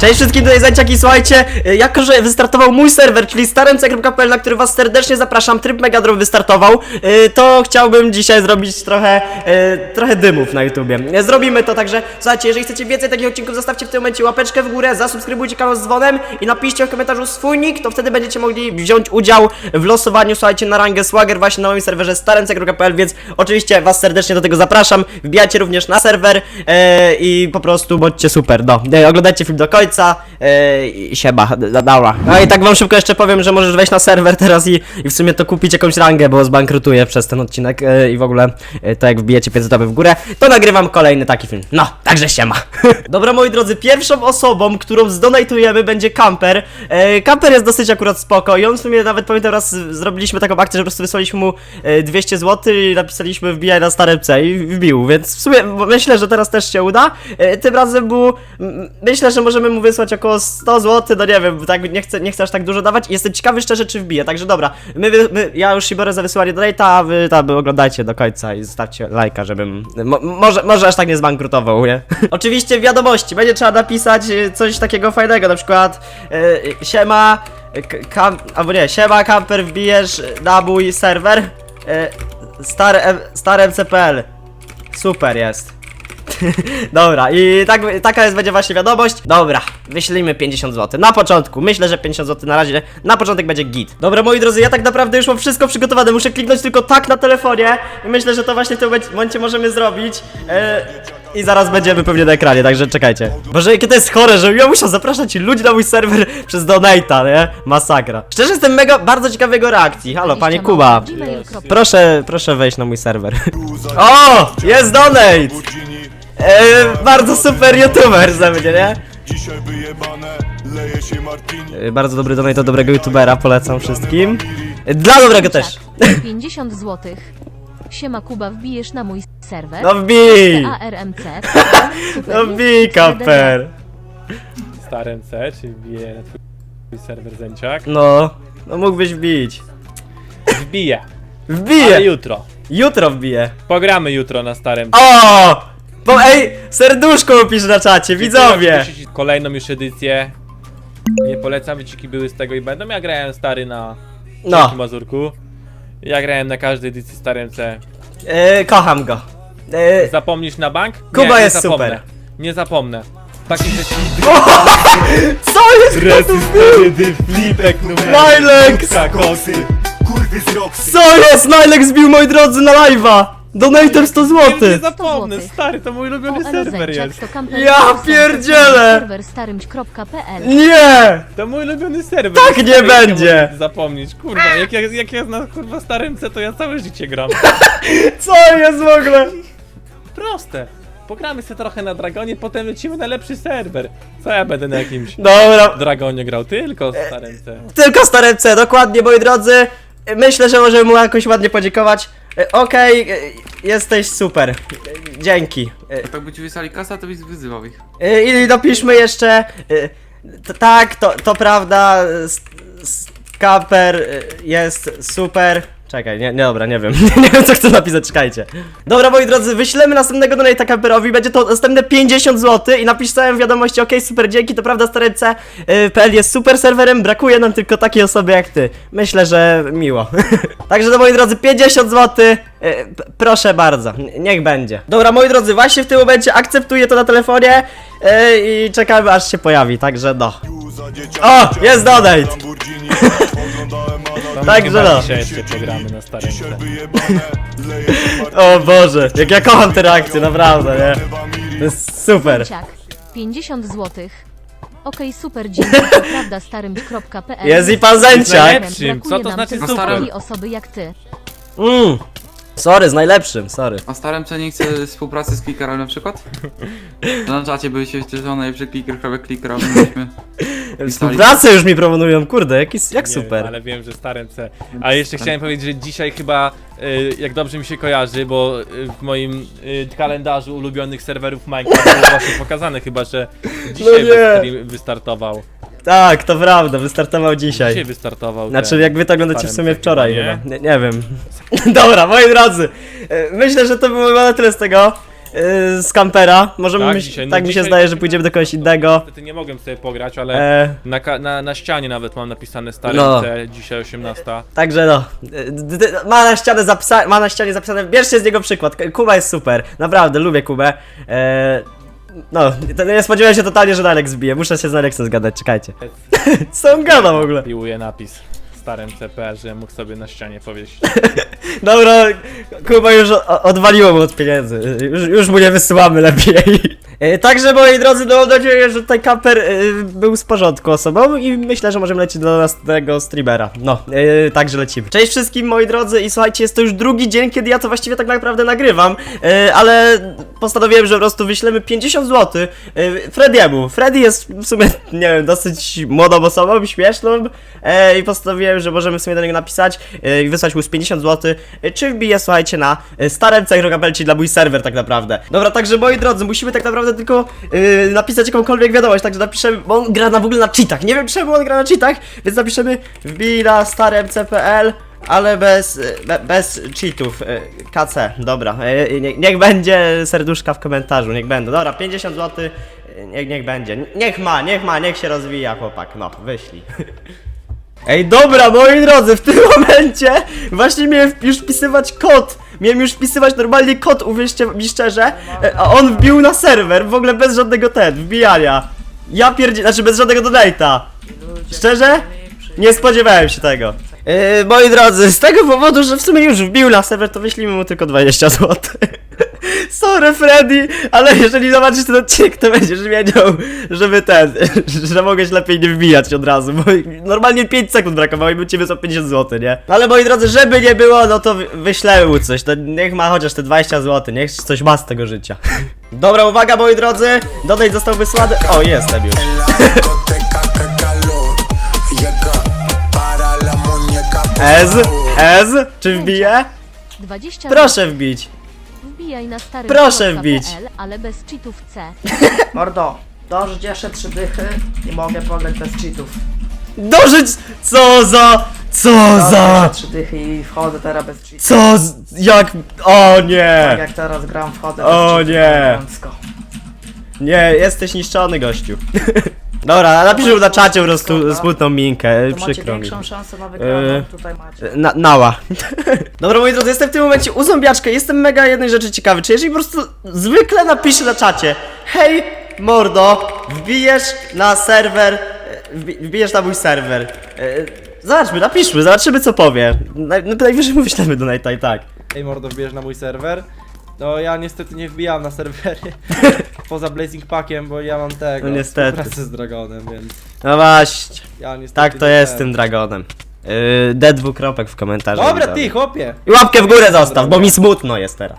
Cześć wszystkim, tutaj Zańciaki, słuchajcie, y, jako że wystartował mój serwer, czyli staremce.pl, na który was serdecznie zapraszam, tryb Megadron wystartował, y, to chciałbym dzisiaj zrobić trochę, y, trochę dymów na YouTubie. Zrobimy to, także słuchajcie, jeżeli chcecie więcej takich odcinków, zostawcie w tym momencie łapeczkę w górę, zasubskrybujcie kanał z dzwonem i napiszcie w komentarzu swój nick, to wtedy będziecie mogli wziąć udział w losowaniu, słuchajcie, na rangę Swagger właśnie na moim serwerze staremce.pl, więc oczywiście was serdecznie do tego zapraszam, wbijajcie również na serwer e, i po prostu bądźcie super, no. E, oglądajcie film do końca, e, i siema, d-. No i tak wam szybko jeszcze powiem, że możesz wejść na serwer teraz i, i w sumie to kupić jakąś rangę, bo zbankrutuję przez ten odcinek e, i w ogóle e, to jak wbijecie 500 w górę, to nagrywam kolejny taki film. No, także siema. Dobra moi drodzy, pierwszą osobą, którą zdonatujemy będzie Camper. E, Camper jest dosyć akurat spoko i on w sumie nawet pamiętam raz zrobiliśmy taką akcję, że po prostu wysłaliśmy mu e, 200 zł i napisaliśmy wbijaj na stare C i wbił, więc w sumie myślę, że teraz też się uda. E, Tym razem był, myślę, że możemy mu wysłać około 100 zł, no nie wiem, tak nie chcę, nie chcę aż tak dużo dawać jestem ciekawy szczerze, czy wbije, także dobra, my, my, ja już się biorę za wysyłanie donate'a, a wy tam oglądajcie do końca i zostawcie lajka, żebym, mo, może, może aż tak nie zbankrutował, nie? Oczywiście wiadomości będzie trzeba napisać e, coś takiego fajnego, na przykład e, siema, kam, albo nie, siema kamper wbijesz na mój serwer, e, star, M- star MCPL, super jest. Dobra, i tak, taka jest będzie właśnie wiadomość. Dobra, wyślijmy 50 zł. Na początku, myślę, że 50 zł na razie. Na początek będzie git. Dobra, moi drodzy, ja tak naprawdę już mam wszystko przygotowane. Muszę kliknąć tylko tak na telefonie. I myślę, że to właśnie w tym momencie- możemy zrobić. E, I zaraz będziemy pewnie na ekranie, także czekajcie. Boże, jakie to jest chore, że ja muszę zapraszać ludzi na mój serwer przez donate'a, nie? Masakra. Szczerze jestem mega, bardzo ciekawy jego reakcji. Halo, panie Kuba. Proszę, proszę wejść na mój serwer. O! Jest donate! E, bardzo super youtuber ze mnie, nie? Dzisiaj wyjebane, leje się martini E, bardzo dobry donate do dobrego youtubera, polecam wszystkim. E, Dla dobrego też. 50 zł. Siema Kuba, wbijesz na mój serwer. No wbij! ARMC. No wbij, kaper! starym C, czyli wbije na twój serwer Zęciak. No, no mógłbyś wbić. Wbije, ale jutro. Jutro wbije. Pogramy jutro na starym C. O! Bo ej, serduszko pisz na czacie, widzowie! Musicie Kolejną już edycję. Nie polecam, wyciki były z tego i będą. Ja grałem stary na No. Mazurku. Ja grałem na każdej edycji starym C. e, kocham go. E, Zapomnisz na bank? Kuba jest zapomnę. super. Nie zapomnę. Takich rzeczy. co jest? Resy stary, flipek numer. Nylex! Koksy, kurwy z Roxy Co jest? Nylex zbił, moi drodzy, na live'a! Donatem 100 Nie zł! zapomnę, złotych. stary, to mój ulubiony serwer jest. Ja pierdzielę! serwer starymć.pl Nie! To mój ulubiony serwer. Tak nie Jak będzie. mogę Zapomnieć, kurwa, jak ja, jak ja na kurwa starym C, to ja całe życie gram. Co jest w ogóle? Proste. Pogramy sobie trochę na Dragonie, potem lecimy na lepszy serwer. Co ja będę na jakimś Dobra, Dragonie grał? Tylko starym C. tylko stare C, dokładnie, moi drodzy. Myślę, że możemy mu jakoś ładnie podziękować. E, Okej, e, jesteś super. E, Dzięki. E, Tak by ci wysłali kasa, to byś wyzywał ich. e, I dopiszmy jeszcze. e, t- Tak, to, to prawda. s- s- Kamper e, jest super. Czekaj, nie, nie dobra, nie wiem. nie wiem co chcę napisać, czekajcie. Dobra, moi drodzy, wyślemy następnego donate'a Kamperowi. Będzie to następne 50 zł i napisałem w wiadomości, ok, super, dzięki, to prawda, starece. y, jest super serwerem, brakuje nam tylko takiej osoby jak ty. Myślę, że miło. Także to moi drodzy, 50 zł. y, Proszę bardzo, niech będzie. Dobra, moi drodzy, właśnie w tym momencie akceptuję to na telefonie i czekamy aż się pojawi, także no. O, jest donate! Także no. Dzisiaj jeszcze na starym O Boże, jak ja kocham te reakcje, naprawdę, nie? To jest super. Ciak. 50 zł. Okej, super, dzięki, to prawda starymć.pl Jest i pan Zęciak. najlepszym. Co to znaczy super? osoby jak ty. Mm. Sorry, z najlepszym, sorry. A starym C nie chce współpracy z Clickerem na przykład? Na czacie były się że najlepszy clicker, prawie clicker, a my mieliśmy... Współpracę już mi proponują, kurde, jaki, jak Nie super. Wiem, ale wiem, że starym C. A jeszcze chciałem powiedzieć, że dzisiaj chyba, y, jak dobrze mi się kojarzy, bo y, w moim y, kalendarzu ulubionych serwerów Minecraft było właśnie pokazane chyba, że dzisiaj No nie. stream wystartował. Tak, to prawda, wystartował dzisiaj. Dzisiaj wystartował. Znaczy, ten. jak wy to oglądacie w sumie wczoraj chyba, chyba. Nie, nie wiem. Dobra, moi drodzy, e, myślę, że to było na tyle z tego. yy, z kampera. Możemy Tak, myśl- dzisiaj, no tak mi się dzisiaj- zdaje, że pójdziemy do kogoś innego. Niestety nie mogłem sobie pograć, ale E, na, ka- na, na ścianie nawet mam napisane stare No. Dzisiaj 18. także no. Yy, d- d- ma na ścianie zapisa- ma na ścianie zapisane. Bierzcie z niego przykład. K- Kuba jest super. Naprawdę, lubię Kubę. E, no, to nie spodziewałem się totalnie, że Alex zbije. Muszę się z Alexem zgadać, czekajcie. Co on gada w ogóle? Piłuję napis starym CP, że mógł sobie na ścianie powiesić. Dobra, Kuba już o- odwaliło mu od pieniędzy. Już, już mu nie wysyłamy lepiej. E, Także moi drodzy, no mam nadzieję, że tutaj kamper e, był z porządku osobą i myślę, że możemy lecieć do następnego streamera. No, e, także lecimy. Cześć wszystkim moi drodzy i słuchajcie, jest to już drugi dzień, kiedy ja to właściwie tak naprawdę nagrywam, ale postanowiłem, że po prostu wyślemy 50 zł Frediemu. Freddy jest w sumie, nie wiem, dosyć młodą osobą, śmieszną i postanowiłem, że możemy w sumie do niego napisać i wysłać mu z 50 zł, czy wbije, słuchajcie, na e, starem Cegro dla mój serwer tak naprawdę. Dobra, także moi drodzy, musimy tak naprawdę tylko e, napisać jakąkolwiek wiadomość, także napiszemy, bo on gra na w ogóle na cheatach, nie wiem czemu on gra na cheatach, więc napiszemy wbij na staremc.pl ale bez, e, be, bez cheatów, e, KC, dobra, e, nie, niech będzie serduszka w komentarzu, niech będą, dobra, 50 zł, niech, niech będzie, niech ma, niech ma, niech się rozwija chłopak, no, wyślij. Ej, dobra, moi drodzy, w tym momencie właśnie miałem już wpisywać kod. Miałem już wpisywać normalnie kod, uwierzcie mi szczerze, e, a on wbił na serwer, w ogóle bez żadnego ten, wbijania. Ja pierdzie... znaczy bez żadnego donate'a. Szczerze? Nie spodziewałem się tego. Yy, moi drodzy, z tego powodu, że w sumie już wbił na serwer, to wyślimy mu tylko 20 zł. Sorry Freddy, ale jeżeli zobaczysz ten odcinek, to będziesz wiedział, żeby ten, że mogłeś lepiej nie wbijać od razu, bo normalnie 5 sekund brakowało i bym ci wysłał 50 zł, nie? Ale moi drodzy, żeby nie było, no to wy- wyślemy mu coś, to niech ma chociaż te 20 zł, niech coś ma z tego życia. Dobra, uwaga moi drodzy, dodaj został wysłany, o jestem już. Ez. Ez, czy wbije? 20 Proszę wbić. Wbijaj na starym Proszę wbić. Ale bez cheatów C. Mordo, dożyć jeszcze trzy dychy i mogę pograć bez cheatów. Dożyć, co za, co Dożyć za, jeszcze trzy dychy i wchodzę teraz bez cheatów. co, z, jak, o Tak nie, jak teraz gram, wchodzę O bez cheatów. nie. elegancko. nie, jesteś niszczony gościu. Dobra, napiszę mu na czacie po prostu smutną minkę, To macie przykro mi. większą szansę na wygraną, Yy. tutaj macie. Na, nała. Dobra moi drodzy, jestem w tym momencie u zombiaczka jestem mega jednej rzeczy ciekawy, czy jeżeli po prostu zwykle napiszę na czacie Hej, mordo, wbijesz na serwer, e, wbi- wbijesz na mój serwer e, Zobaczmy, napiszmy, zobaczymy co powie Naj, no, Najwyżej mu wyślemy do Nighta i tak Ej mordo, wbierz na mój serwer. No ja niestety nie wbijam na serwery poza Blazing Packiem, bo ja mam tego, No niestety. współpracę z Dragonem, więc No właśnie, ja niestety tak to nie jest z tym Dragonem yy, D dwukropek w komentarzu Dobra widzowie. ty, chłopie! I łapkę w górę zostaw, bo mi smutno jest teraz